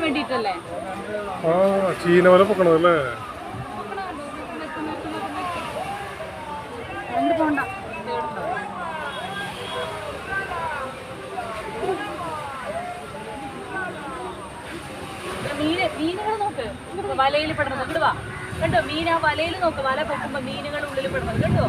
പിടിക്കാൻ വേണ്ടിട്ടല്ലേ ആ ചീന പോലെ പൊക്കണത് അല്ലേ? രണ്ട് പോണ്ട. മീന് മീനുകൾ നോക്ക്. വലയിൽ പെടുന്നത്. കണ്ടുവാ കണ്ടോ? മീൻ ആ വലയിൽ നോക്ക്. വല പൊക്കുമ്പോ മീനുകൾ ഉള്ളിൽ പെടുന്നത്. കണ്ടോ?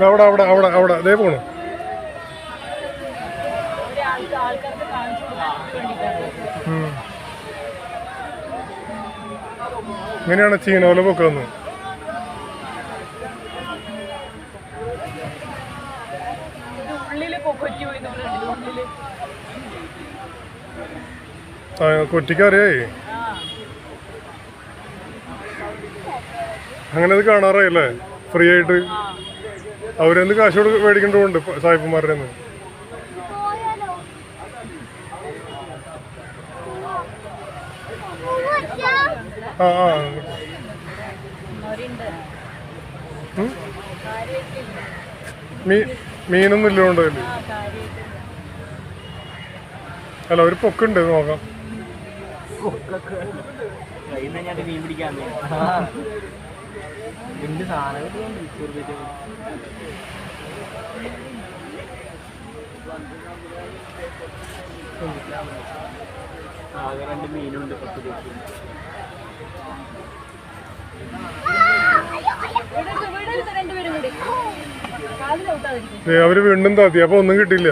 അവിടെ അവിടെ അവിടെ അവിടെ അതേ പോണു ഒരു ആൾക്ക് ആൾക്കാർക്ക് കാണിച്ചു വേണ്ടിയിട്ടാണ്. ഇങ്ങനെയാണ് ചീന പോലെ പൊക്കുന്നത് കൊറ്റിക്കറിയായി. അങ്ങനെ അത് കാണാറായില്ലേ? ഫ്രീ ആയിട്ട്. അവരെന്ത് കാശ് കൊടുത്ത് മേടിക്കേണ്ടതുണ്ട് സായിപ്പന്മാരുടെ മീനൊന്നും ഇല്ലോണ്ട് അല്ല ഒരു പൊക്കുണ്ട് നോക്കാം. മീൻ പിടിക്കാൻ ആകെ രണ്ട് മീനുണ്ട് പത്ത് രൂപ അവർ വീണ്ടും താത്തി അപ്പൊ ഒന്നും കിട്ടിയില്ല.